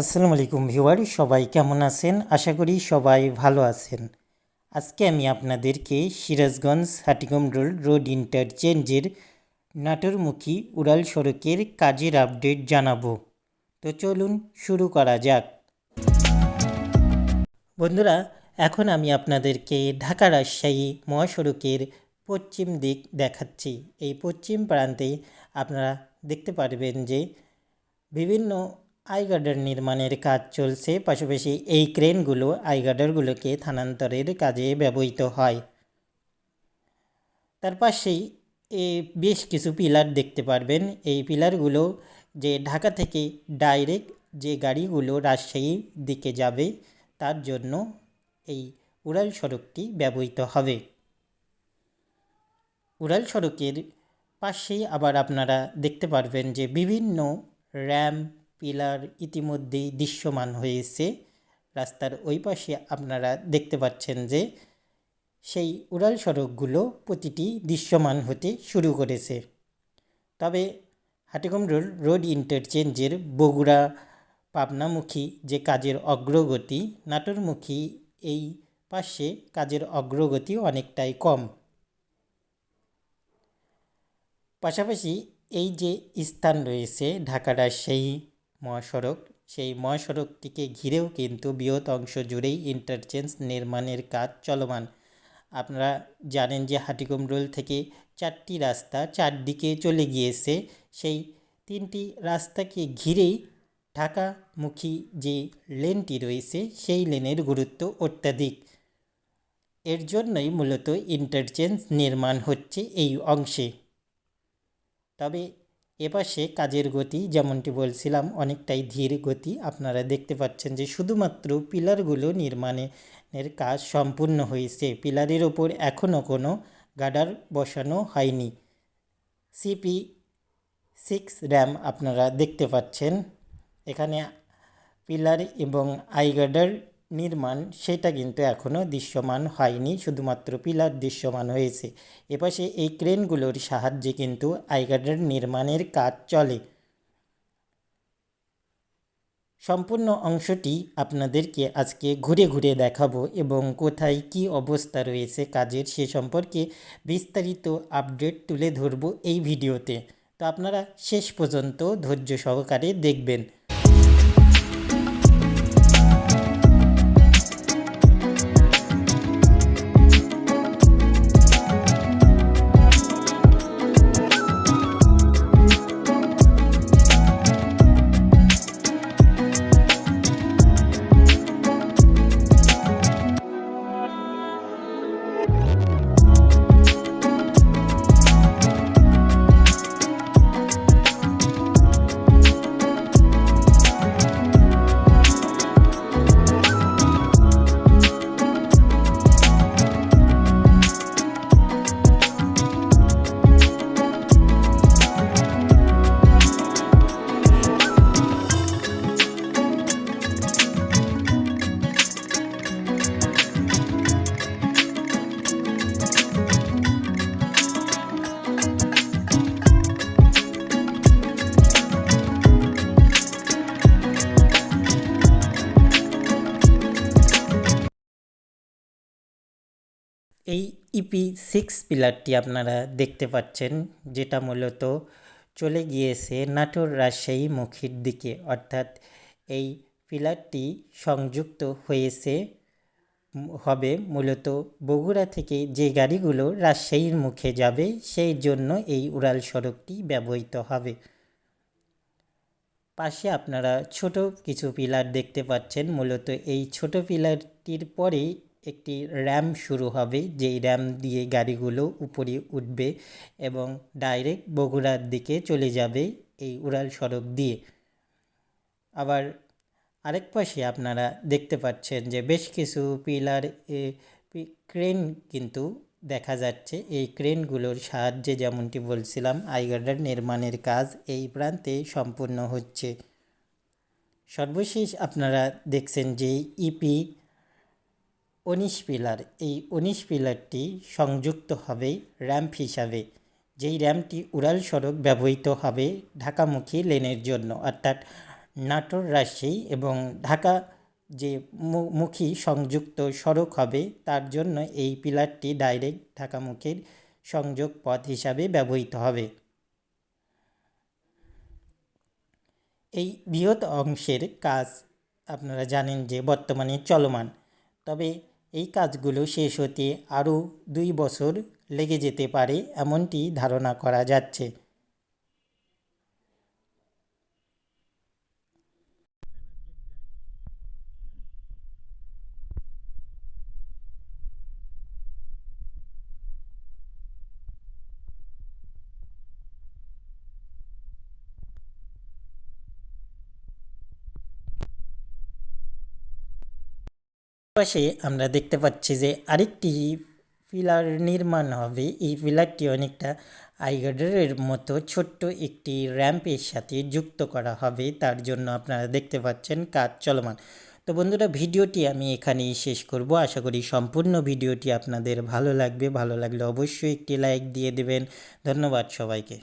আসসালামু আলাইকুম ভিউয়ার সবাই কেমন আছেন? আশা করি সবাই ভালো আছেন। আজকে আমি আপনাদেরকে সিরাজগঞ্জ হাটিগম রোড রোড ইন্টারচেঞ্জের নাটোরমুখী উড়াল সড়কের কাজের আপডেট জানাব। তো চলুন শুরু করা যাক। বন্ধুরা, এখন আমি আপনাদেরকে ঢাকা রাজশাহী মহাসড়কের পশ্চিম দিক দেখাচ্ছি। এই পশ্চিম প্রান্তে আপনারা দেখতে পারবেন যে বিভিন্ন আইগার্ডার নির্মাণের কাজ চলছে, পাশাপাশি এই ক্রেনগুলো আইগার্ডারগুলোকে স্থানান্তরের কাজে ব্যবহৃত হয়। তার পাশেই বেশ কিছু পিলার দেখতে পারবেন। এই পিলারগুলো যে ঢাকা থেকে ডাইরেক্ট যে গাড়িগুলো রাজশাহীর দিকে যাবে, তার জন্য এই উড়াল সড়কটি ব্যবহৃত হবে। উড়াল সড়কের পাশেই আবার আপনারা দেখতে পারবেন যে বিভিন্ন র্যাম পিলার ইতিমধ্যেই দৃশ্যমান হয়েছে। রাস্তার ওই পাশে আপনারা দেখতে পাচ্ছেন যে সেই উড়াল সড়কগুলো প্রতিটি দৃশ্যমান হতে শুরু করেছে। তবে হাটিগম রোড রোড ইন্টারচেঞ্জের বগুড়া, পাবনামুখী যে কাজের অগ্রগতি, নাটোরমুখী এই পাশে কাজের অগ্রগতি অনেকটাই কম। পাশাপাশি এই যে স্থান রয়েছে ঢাকা রাজশাহী মহাসড়ক। সেই মহাসড়কটিকে ঘিরেও কিন্তু বৃহৎ অংশ জুড়েই ইন্টারচেঞ্জ নির্মাণের কাজ চলমান। আপনারা জানেন যে হাটিকুমরোল থেকে চারটি রাস্তা চারদিকে চলে গিয়েছে। সেই তিনটি রাস্তাকে ঘিরেই ঢাকামুখী যে লেনটি রয়েছে, সেই লেনের গুরুত্ব অত্যাধিক। এর জন্যই মূলত ইন্টারচেঞ্জ নির্মাণ হচ্ছে এই অংশে। তবে এপাশে কাজের গতি যেমনটি বলছিলাম, অনেকটাই ধীর গতি। আপনারা দেখতে পাচ্ছেন যে শুধুমাত্র পিলারগুলো নির্মাণের কাজ সম্পূর্ণ হয়েছে। পিলারের ওপর এখনও কোনো গার্ডার বসানো হয়নি। সিপি সিক্স র্যাম আপনারা দেখতে পাচ্ছেন। এখানে পিলার এবং আই গার্ডার নির্মাণ সেটা কিন্তু এখনও দৃশ্যমান হয়নি, শুধুমাত্র পিলার দৃশ্যমান হয়েছে। এপাশে এই ক্রেনগুলোর সাহায্যে কিন্তু আইগার্ডার নির্মাণের কাজ চলে। সম্পূর্ণ অংশটি আপনাদেরকে আজকে ঘুরে ঘুরে দেখাবো এবং কোথায় কি অবস্থা রয়েছে কাজের সে সম্পর্কে বিস্তারিত আপডেট তুলে ধরবো এই ভিডিওতে। তো আপনারা শেষ পর্যন্ত ধৈর্য সহকারে দেখবেন। এই ইপি সিক্স পিলারটি আপনারা দেখতে পাচ্ছেন, যেটা মূলত চলে গিয়েছে নাটোর রাজশাহী মুখীর দিকে। অর্থাৎ এই পিলারটি সংযুক্ত হয়েছে হবে মূলত বগুড়া থেকে যে গাড়িগুলো রাজশাহীর মুখে যাবে, সেই জন্য এই উড়াল সড়কটি ব্যবহৃত হবে। পাশে আপনারা ছোট কিছু পিলার দেখতে পাচ্ছেন, মূলত এই ছোট পিলারটির পরেই একটি র্যাম শুরু হবে, যেই র্যাম দিয়ে গাড়িগুলো উপরে উঠবে এবং ডাইরেক্ট বগুড়ার দিকে চলে যাবে এই উড়াল সড়ক দিয়ে। আবার আরেক পাশে আপনারা দেখতে পাচ্ছেন যে বেশ কিছু পিলার ক্রেন কিন্তু দেখা যাচ্ছে। এই ক্রেনগুলোর সাহায্যে যেমনটি বলছিলাম, আইগার্ডার নির্মাণের কাজ এই প্রান্তে সম্পূর্ণ হচ্ছে। সর্বশেষ আপনারা দেখছেন যে ইপি উনিশ পিলার, এই উনিশ পিলারটি সংযুক্ত হবে র্যাম্প হিসাবে, যেই র্যাম্পটি উড়াল সড়ক ব্যবহৃত হবে ঢাকামুখী লেনের জন্য, অর্থাৎ নাটোর রাজশাহী এবং ঢাকা যে মুখী সংযুক্ত সড়ক হবে, তার জন্য এই পিলারটি ডাইরেক্ট ঢাকামুখীর সংযোগ পথ হিসাবে ব্যবহৃত হবে। এই বৃহৎ অংশের কাজ আপনারা জানেন যে বর্তমানে চলমান, তবে এই কাজগুলো শেষ হতে আরও দুই বছর লেগে যেতে পারে এমনটি ধারণা করা যাচ্ছে। পাশে আমরা দেখতে পাচ্ছি যে আরেকটি পিলার নির্মাণ হবে। এই পিলারটি অনেকটা আইগার্ডারের মতো ছোট্ট একটি র্যাম্পের সাথে যুক্ত করা হবে। তার জন্য আপনারা দেখতে পাচ্ছেন কাজ চলমান। তো বন্ধুরা, ভিডিওটি আমি এখানেই শেষ করব। আশা করি সম্পূর্ণ ভিডিওটি আপনাদের ভালো লাগবে। ভালো লাগলে অবশ্যই একটি লাইক দিয়ে দেবেন। ধন্যবাদ সবাইকে।